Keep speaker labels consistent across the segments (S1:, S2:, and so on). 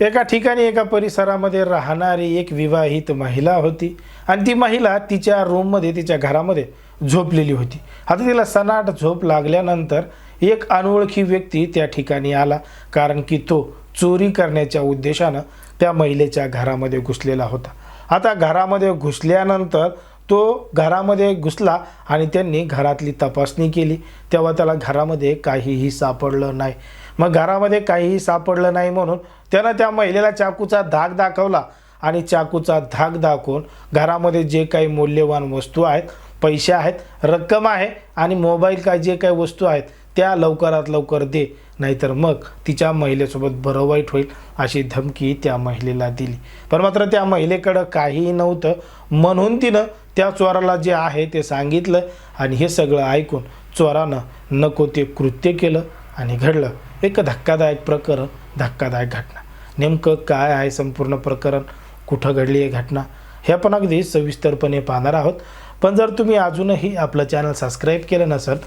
S1: एका ठिकाणी एका परिसरामध्ये राहणारी एक विवाहित महिला होती. आणि ती महिला तिच्या रूममध्ये तिच्या घरामध्ये झोपलेली होती. आता तिला सनाट झोप लागल्यानंतर एक अनोळखी व्यक्ती त्या ठिकाणी आला. कारण की तो चोरी करण्याच्या उद्देशानं त्या महिलेच्या घरामध्ये घुसलेला होता. आता घरामध्ये घुसल्यानंतर तो घरामध्ये घुसला आणि त्यांनी घरातली तपासणी केली. तेव्हा त्याला घरामध्ये काहीही सापडलं नाही. मग घरामध्ये काहीही सापडलं नाही म्हणून त्यानं त्या महिलेला चाकूचा धाक दाखवला आणि चाकूचा धाक दाखवून घरामध्ये जे काही मौल्यवान वस्तू आहेत पैसे आहेत रक्कम आहे आणि मोबाईल काय जे काही वस्तू आहेत त्या लवकरात लवकर दे. नाहीतर मग तिच्या महिलेसोबत बरं वाईट होईल अशी धमकी त्या महिलेला दिली. पण मात्र त्या महिलेकडं काहीही नव्हतं. म्हणून तिनं त्या चोराला जे आहे ते सांगितलं आणि हे सगळं ऐकून चोरानं नको ते कृत्य केलं आणि घडलं. एक धक्कादायक प्रकरण धक्कादायक घटना. नेमकं काय आहे संपूर्ण प्रकरण? कुठं घडली आहे घटना? हे आपण अगदी सविस्तरपणे पाहणार आहोत. पण जर तुम्ही अजूनही आपलं चॅनल सबस्क्राईब केलं नसेल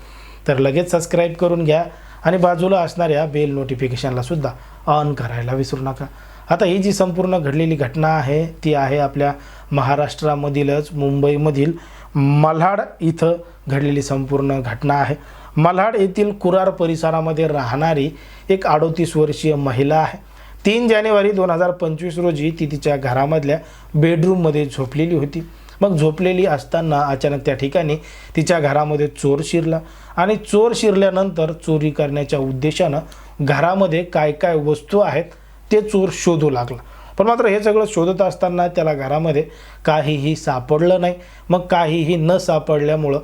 S1: तर लगेच सबस्क्राईब करून घ्या आणि बाजूला असणाऱ्या बेल नोटिफिकेशनला सुद्धा ऑन करायला विसरू नका. आता ही जी संपूर्ण घडलेली घटना आहे ती आहे आपल्या महाराष्ट्रामधीलच मुंबईमधील मल्हाड इथं घडलेली संपूर्ण घटना आहे. मल्हाड येथील कुरार परिसरामध्ये राहणारी एक अडोतीस वर्षीय महिला आहे. तीन जानेवारी दोन हजार पंचवीस रोजी ती तिच्या घरामधल्या बेडरूममध्ये झोपलेली होती. मग झोपलेली असताना अचानक त्या ठिकाणी तिच्या घरामध्ये चोर शिरला आणि चोर शिरल्यानंतर चोरी करण्याच्या उद्देशानं घरामध्ये काय काय वस्तू आहेत ते चोर शोधू लागला. पण मात्र हे सगळं शोधत असताना त्याला घरामध्ये काहीही सापडलं नाही. मग काहीही न सापडल्यामुळं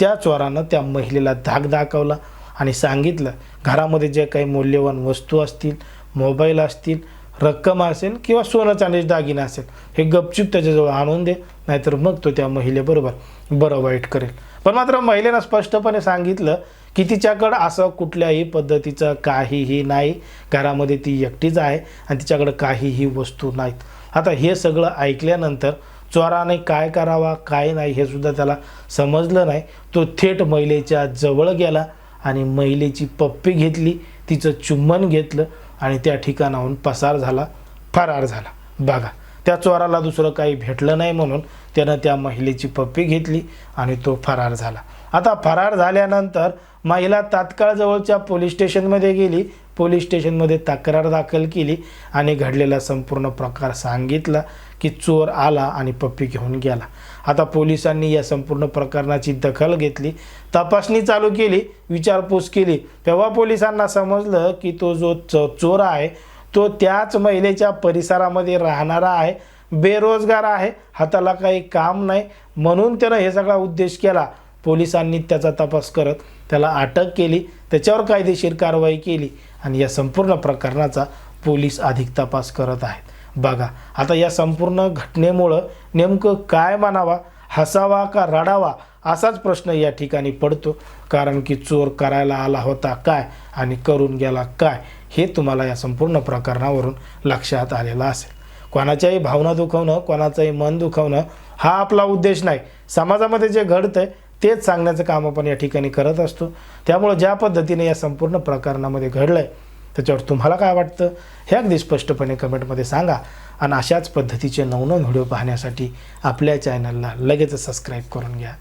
S1: त्या चोरानं त्या महिलेला धाक दाखवला आणि सांगितलं घरामध्ये जे काही मौल्यवान वस्तू असतील मोबाईल असतील रक्कम असेल किंवा सोनं चांदीचे दागिने असेल हे गपचूप त्याच्याजवळ आणून दे नाहीतर मग तो त्या महिलेबरोबर बरं वाईट करेल. पण मात्र महिलेनं स्पष्टपणे सांगितलं की तिच्याकडं असं कुठल्याही पद्धतीचं काहीही नाही. घरामध्ये ती एकटीच आहे आणि तिच्याकडं काहीही वस्तू नाहीत. आता हे सगळं ऐकल्यानंतर चोराने काय करावा काय नाही हे सुद्धा त्याला समजलं नाही. तो थेट महिलेच्या जवळ गेला आणि महिलेची पप्पी घेतली तिचं चुंबन घेतलं आणि त्या ठिकाणाहून पसार झाला फरार झाला. बघा. त्या चोराला दुसरं काही भेटलं नाही म्हणून त्यानं त्या महिलेची पप्पी घेतली आणि तो फरार झाला. आता फरार झाल्यानंतर महिला तात्काळ जवळच्या पोलीस स्टेशनमध्ये गेली. पोलीस स्टेशनमध्ये तक्रार दाखल केली आणि घडलेला संपूर्ण प्रकार सांगितला की चोर आला आणि पप्पी घेऊन गेला. आता पोलिसांनी या संपूर्ण प्रकरणाची दखल घेतली तपासणी चालू केली विचारपूस केली. तेव्हा पोलिसांना समजलं की तो जो च चोर आहे तो त्याच महिलेच्या परिसरामध्ये राहणारा आहे. बेरोजगार आहे. हाताला काही काम नाही. म्हणून त्यानं हे सगळा उद्देश केला. पोलिसांनी त्याचा तपास करत त्याला अटक केली. त्याच्यावर कायदेशीर कारवाई केली आणि या संपूर्ण प्रकरणाचा पोलीस अधिक तपास करत आहेत. बघा आता या संपूर्ण घटनेमुळं नेमकं काय म्हणावा हसावा का रडावा असाच प्रश्न या ठिकाणी पडतो. कारण की चोर करायला आला होता काय आणि करून गेला काय? हे तुम्हाला या संपूर्ण प्रकरणावरून लक्षात आलेलं असेल. कोणाच्याही भावना दुखवणं कोणाचंही मन दुखवणं हा आपला उद्देश नाही. समाजामध्ये जे घडतंय तेच सांगण्याचं काम आपण या ठिकाणी करत असतो. त्यामुळं ज्या पद्धतीने या संपूर्ण प्रकरणामध्ये घडलंय त्याच्यावर तुम्हाला काय वाटतं? हे अगदी स्पष्टपणे कमेंटमध्ये सांगा. आणि अशाच पद्धतीचे नवनवीन व्हिडिओ पाहण्यासाठी आपल्या चॅनलला लगेच सबस्क्राईब करून घ्या.